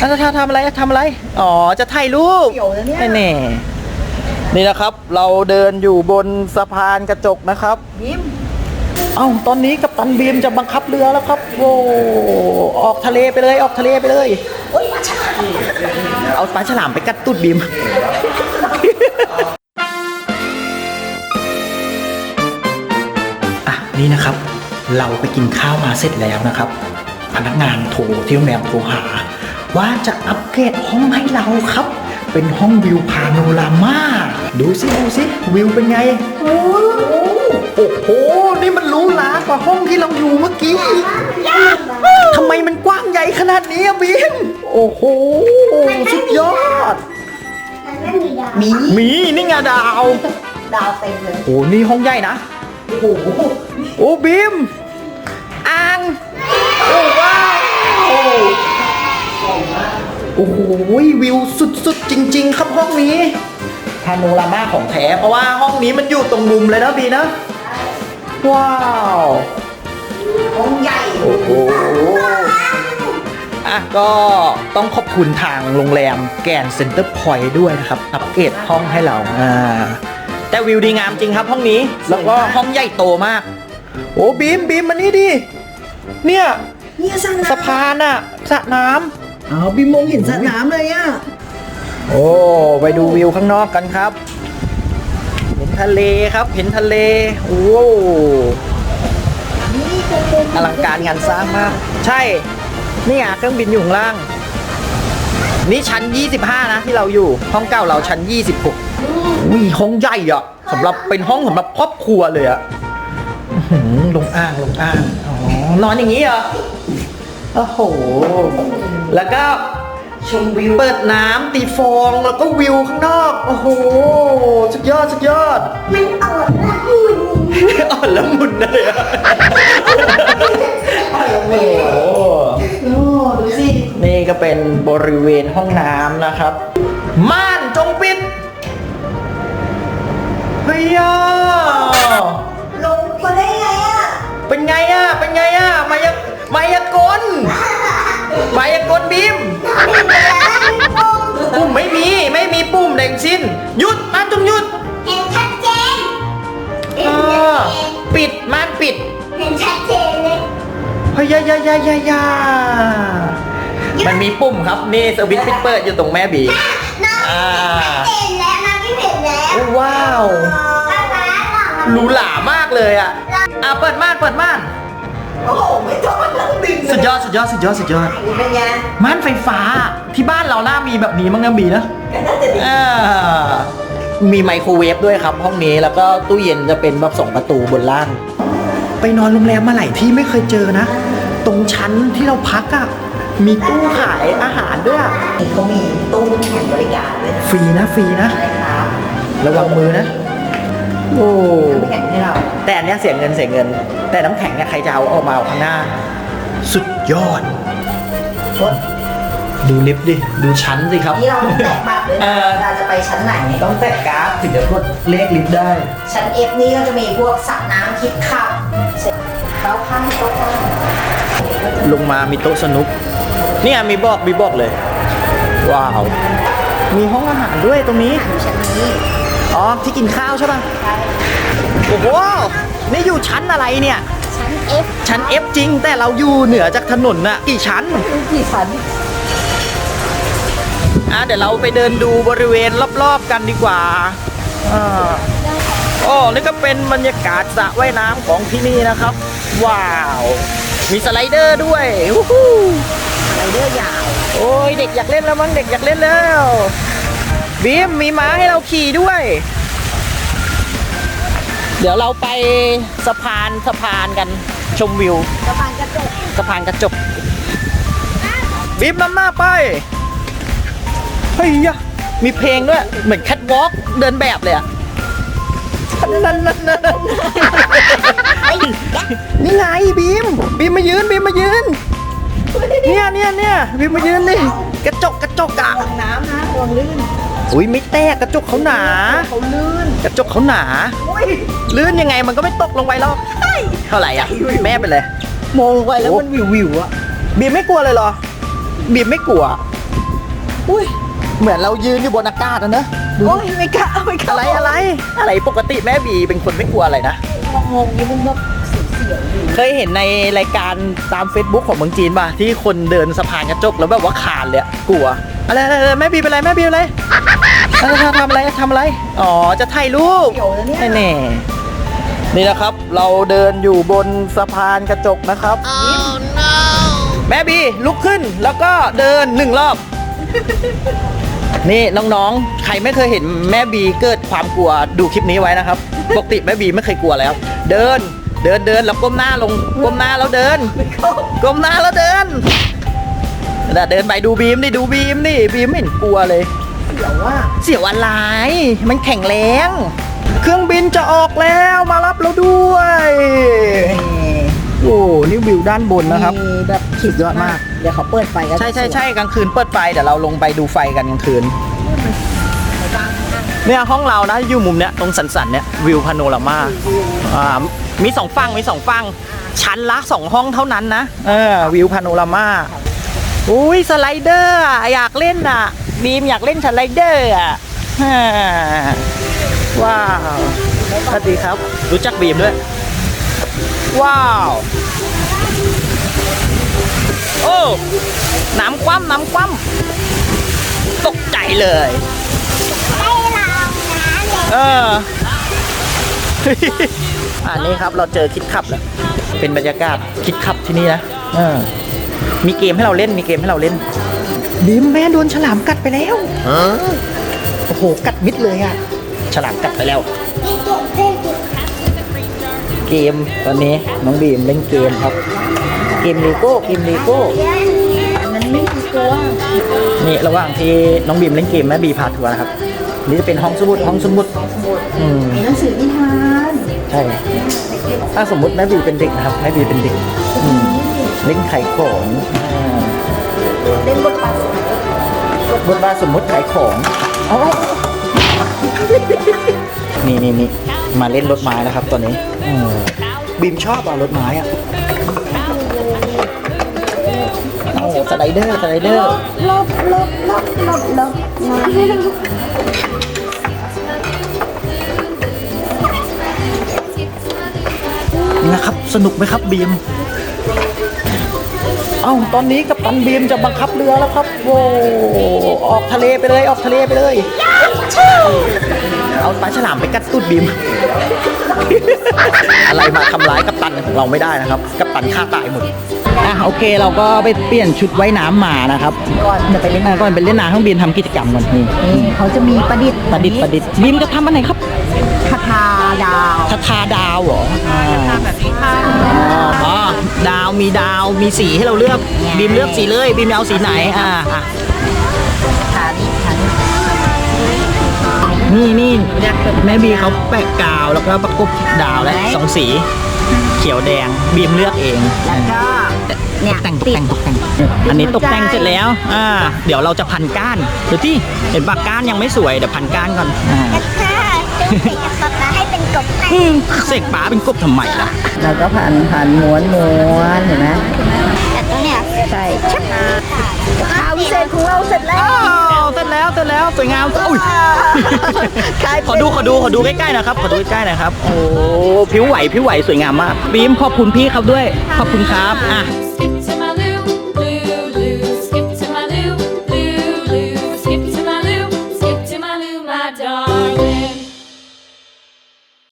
อะจะทำอะไรทำอะไร อ๋อ จะถ่ายรูปเดี๋ยวนะเนี่ยแน่ๆนี่นะครับ เราเดินอยู่บนสะพานกระจกนะครับยิ้มเอ้าตอนนี้กัปตันบีมจะบังคับเรือแล้วครับ โอ้ออกทะเลไปเลย ออกทะเลไปเลยโอ๊ยมาช้าเอาปลาฉลามไปกัดตูดบีมอะนี่นะครับ เราไปกินข้าวมาเสร็จแล้วนะครับ พนักงานโทรที่โรงแรมโทรหา ว่าจะอัปเกรดห้องให้เราครับ เป็นห้องวิวพาโนรามา ดูสิดูสิวิวเป็นไง โอ้โอ้โห นี่มันหรู้ลากว่าห้องที่เราอยู่เมื่อกี้อีกทำไมมันกว้างใหญ่ขนาดนี้อะบีมโอ้โห สุดยอด มันไม่มีดาวมีมีนี่ไงดาว ดาวเต็มเลย โอ้นี่ห้องใหญ่นะ โอ้โหโอ้บีมอ่าง โอ้ว้าว โอ้โหวิวสุดๆ จริง ๆ ครับห้องนี้พาโนรามาของแท้เพราะว่าห้องนี้มันอยู่ตรงมุมเลยนะบีนะ ว้าวห้องใหญ่โอ้โหอะก็ต้องขอบคุณทางโรงแรมแกรนด์เซ็นเตอร์พอยต์ด้วยนะครับอัปเกรดห้องให้เราอ่าแต่วิวดีงามจริงครับห้องนี้แล้วก็ห้องใหญ่โตมาก โอ้บีมบีมมานี่ดิเนี่ยเนี่ยสระน้สะพานอะสระน้ำ อ๋อบีมองเห็นสระน้ำเลยอะโอ้ไปดูวิวข้างนอกกันครับ เห็นทะเลครับ เห็นทะเลโอ้อลังการงานสร้างมาก ใช่ นี่อะเครื่องบินอยู่ข้างล่าง นี่ชั้น 25 นะที่เราอยู่ ห้องเก้าเราชั้น 26อุ้ยห้องใหญ่อะสำหรับเป็นห้องสำหรับครอบครัวเลยอะหลงอ่างลงอ่าง อ๋อ นอนอย่างนี้เหรอ โอ้โห แล้วก็ชมวิวเปิดน้ำตีฟองแล้วก็วิวข้างนอก โอ้โห สุดยอด สุดยอด มันอ่อนละมุนอ่อนละมุนเลยอะโอ้โหโอ้ดูสิ นี่ก็เป็นบริเวณห้องน้ำนะครับ ม่านจงปิดเฮ้ยอะลงมาได้ไงอะ เป็นไงอะ เป็นไงอะ มายามายากล มายากลบีมปุ่มไม่มีไม่มีปุ่มใดทั้งสิ้น หยุดม่านจงหยุด เห็นชัดเจนเห็นอ่ชัดาเจนปิดม่านปิด เห็นชัดเจนเลยเฮ้ยยายายายายามันมีปุ่มครับนี่สวิตช์ปิดเปิดอยู่ตรงแม่บีน้องอ่าเห็นแล้วน้องที่เห็นแล้วโอ้ว้าวป๊าป๊าหลอกหรูหรามากเลยอะอะเปิดม่านเปิดม่าน โอ้โหไม่ต้องมานั่งดึงสุดยอดสุดยอดสุดยอดสุดยอดนี่เป็นไงม่านไฟฟ้าที่บ้านเราน่ามีแบบนี้มั้งนะบีนะก็น่าจะดีอ่ามีไมโครเวฟด้วยครับ ห้องนี้แล้วก็ตู้เย็นจะเป็นแบบสองประตูบนล่าง ไปนอนโรงแรมมาหลายที่ไม่เคยเจอนะ ตรงชั้นที่เราพักอะมีตู้ขายอาหารด้วยอะเขามีตู้น้ำแข็งบริการด้วยนะฟรีนะฟรีนะ ใช่ครับระวังมือนะ โอ้น้ำแข็งให้เรา แต่อันเนี้ยเสียเงินเสียเงิน แต่น้ำแข็งเนี่ยใครจะเอาออกมาเอาข้างหน้า สุดยอด ชดดูลิฟต์ดิ ดูชั้นสิครับ นี่เราต้องแตะบัตรด้วยเอนะอเราจะไปชั้นไหน ต้องแตะการ์ดถึงจะกดเลขลิฟต์ได้ ชั้น F นี่ก็จะมีพวกสระน้ำคิดขับเสร็จเต้าข้างโต๊ะข้างลงมามีโต๊ะสนุก เนี่ยมีบอกมีบอกเลย ว้าว มีห้องอาหารด้วยตรงนี้ อยู่ชั้นนี้ อ๋อที่กินข้าวใช่ป่ะโอ้โห นี่อยู่ชั้นอะไรเนี่ย ชั้น F ชั้น F จริง แต่เราอยู่เหนือจากถนนน่ะ กี่ชั้นมีกี่ชั้นอะเดี๋ยวเราไปเดินดูบริเวณรอบๆกันดีกว่าอ่าโอ้นี่ก็เป็นบรรยากาศสระว่ายน้ำของที่นี่นะครับ ว้าว มีสไลเดอร์ด้วยวู้ฮู้ไรเดอร์ยาว โอ้ยเด็กอยากเล่นแล้วมั้งเด็กอยากเล่นแล้ว บีมมีม้าให้เราขี่ด้วย เดี๋ยวเราไปสะพานสะพานกันชมวิว สะพานกระจกสะพานกระจกบีบน้ำหน้าไปเฮ้ยยะมีเพลงด้วย เหมือนแคทวอล์กเดินแบบเลยอะนั่นนั่นนั่นนี่ไงบีมบีมมายืนบีมมายืน เนี่ยเนี่ยเนี่ยบีมมายืนนี่กระจกกระจกอะระวังน้ำนะระวังลื่น อุ้ยไม่แตกกระจกเขาหนา เขาลื่นกระจกเขาหนาโอ้ยลื่นยังไงมันก็ไม่ตกลงไปหรอกเท่าไหร่อะแม่เป็นเลย มองไปแล้วมันวิววิวๆอะบีมไม่กลัวเลยเหรอ บีมไม่กลัว อุ้ยเหมือนเรายืนอยู่บนอากาศอะเนอะดูโอ้ยไม่กล้าไม่กล้าอะไรอะไร อะไรปกติแม่บีเป็นคนไม่กลัวอะไรนะงงนี่มันแบบเสียวๆอยู่เคยเห็นในรายการตาม Facebook ของเมืองจีนป่ะที่คนเดินสะพานกระจกแล้วแบบว่าคานเลยอะกลัวอะไรอะไรอะไรแม่บีเป็นไรแม่บีเป็นไร อะไรทำทำอะไรทำอะไร อ๋อ จะถ่ายรูปเสียวแล้วเนี่ยแน่ๆนี่นะครับ เราเดินอยู่บนสะพานกระจกนะครับ แม่บีลุกขึ้นแล้วก็เดินหนึ่งรอบ นี่น้องๆ ใครไม่เคยเห็นแม่บีเกิดความกลัวดูคลิปนี้ไว้นะครับ ปกติแม่บีไม่เคยกลัวแล้ว เดิน เดินเดินแล้วก้มหน้าลง ก้มหน้าแล้วเดิน ก้มหน้าแล้วเดินแต่เดินไปดูบีมดิดูบีมนี่บีมไม่เห็นกลัวเลยเสียวว่าเสียวอะไรมันแข็งแรง เครื่องบินจะออกแล้วมารับเราด้วยโอ้นี่วิวด้านบนนะครับมีแบบขีดยอดมาก เดี๋ยวเขาเปิดไฟกันใช่ใช่ใช่กลางคืนเปิดไฟเดี๋ยวเราลงไปดูไฟกันกลางคืนเนี่ยห้องเรานะอยู่มุมเนี้ยตรงสันสันๆเนี้ยวิวพาโนรามาอ่ามีสองฝั่งมีสองฝั่งชั้นละสองห้องเท่านั้นนะเออวิวพาโนรามา อุ้ยสไลเดอร์อะอยากเล่นอะบีมอยากเล่นสไลเดอร์อะฮ่าว้าวสวัสดีครับ รู้จักบีมด้วย ว้าว โอ้น้ำคว่ำน้ำคว่ำตกใจเลยให้เรานะเด็กเอออันนี้ครับเราเจอคิดขับแล้วเป็นบรรยากาศคิดขับที่นี่นะ เออ มีเกมให้เราเล่นมีเกมให้เราเล่นดิมแม่โดนฉลามกัดไปแล้วโอ้โหกัดมิดเลยอะฉลามกัดไปแล้วนี่เก็บเล่นดิเกมตอนนี้น้องบีมเล่นเกมครับ เกมเลโก้เกมเลโก้มันไม่มีตัวนี่ระหว่างที่น้องบีมเล่นเกมแม่บีพาทัวร์นะครับนี่จะเป็นห้องสมุดห้องสมุดสมุดอืมมีหนังสือนิทานใช่ถ้าสมมติแม่บีเป็นเด็กนะครับแม่บีเป็นเด็กอืม เล่นไขของอ่าเล่นบทบาทบทบาทสมมติขายของอ๋อนี่นี่นี่มาเล่นรถไม้แล้วครับตอนนี้อืมบีมชอบอะรถไม้อะโอ้สไลเดอร์สไลเดอร์ลบลบลบลบลบนะนี่นะครับ สนุกไหมครับบีม เอ้าตอนนี้กับตันบีมจะบังคับเรือแล้วครับโว้ออกทะเลไปเลยออกทะเลไปเลย เอาปลาฉลามไปกัดตูดบีม อะไรมาทำร้ายกัปตันของเราไม่ได้นะครับ กัปตันฆ่าตายหมดอะโอเคเราก็ไปเปลี่ยนชุดว่ายน้ำมานะครับก่อนจะไปเล่นอะก่อนไปเล่นน้ำข้างบินทำกิจกรรมก่อนนี่นี่เขาจะมีประดิษฐ์ประดิษฐ์ประดิษฐ์บีมจะทำอันไหนครับคาถา ดาวทาทาดาวเหรออ่าแบบนี้ค่ะอ๋ออ๋อดาวมีดาวมีสีให้เราเลือกบีมเลือกสีเลยบีมจะเอาสีไหนอ่าอะฐานฐานนี่นี่แม่บีเขาแปะกาวแล้วก็ประกบดาวและสองสี เขียวแดงบีมเลือกเองแล้วก็เนี่ยแต่งตกติดแต่งตกแต่ง อันนี้ตกแต่งเสร็จแล้ว อ่า เดี๋ยวเราจะพันก้านเดี๋ยวที่เห็นปากก้านยังไม่สวยเดี๋ยวพันก้านก่อนอ่า ค่ะซื้อสีกับป๊าป๊าให้เป็นกบให้อืมเสกป๋าเป็นกบทำไมล่ะ เราก็ผ่านผ่านม้วนม้วนเห็นไหมแต่ตัวเนี้ยใช่ข้าววิเศษของเราเสร็จแล้วอ้าวเสร็จแล้วเสร็จแล้วสวยงามอุ้ยขอดูขอดูขอดูใกล้ๆนะครับขอดูใกล้ๆหนะครับ โอ้ผิวไหวผิวไหวสวยงามมากบีมขอบคุณพี่ครับด้วย ขอบคุณครับอะ